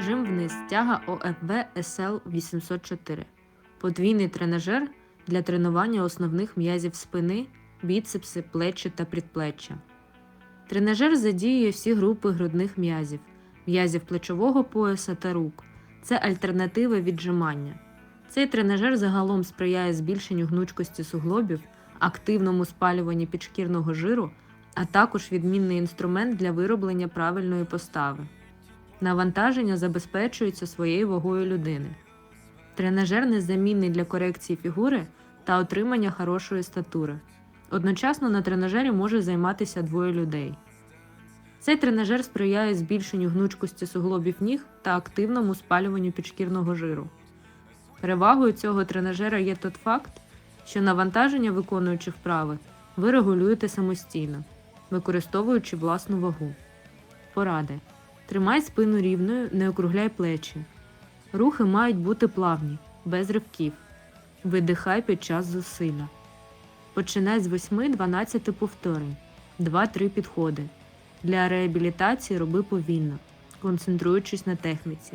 Жим вниз тяга ОФБ SL 804. Подвійний тренажер для тренування основних м'язів спини, біцепси, плечі та предплеччя. Тренажер задіює всі групи грудних м'язів, м'язів плечового пояса та рук. Це альтернатива віджимання. Цей тренажер загалом сприяє збільшенню гнучкості суглобів, активному спалюванні підшкірного жиру, а також відмінний інструмент для вироблення правильної постави. Навантаження забезпечується своєю вагою людини. Тренажер незамінний для корекції фігури та отримання хорошої статури. Одночасно на тренажері може займатися двоє людей. Цей тренажер сприяє збільшенню гнучкості суглобів ніг та активному спалюванню підшкірного жиру. Перевагою цього тренажера є тот факт, що навантаження, виконуючи вправи, ви регулюєте самостійно, використовуючи власну вагу. Поради. Тримай спину рівною, не округляй плечі. Рухи мають бути плавні, без ривків. Видихай під час зусилля. Починай з 8-12 повторень, 2-3 підходи. Для реабілітації роби повільно, концентруючись на техніці.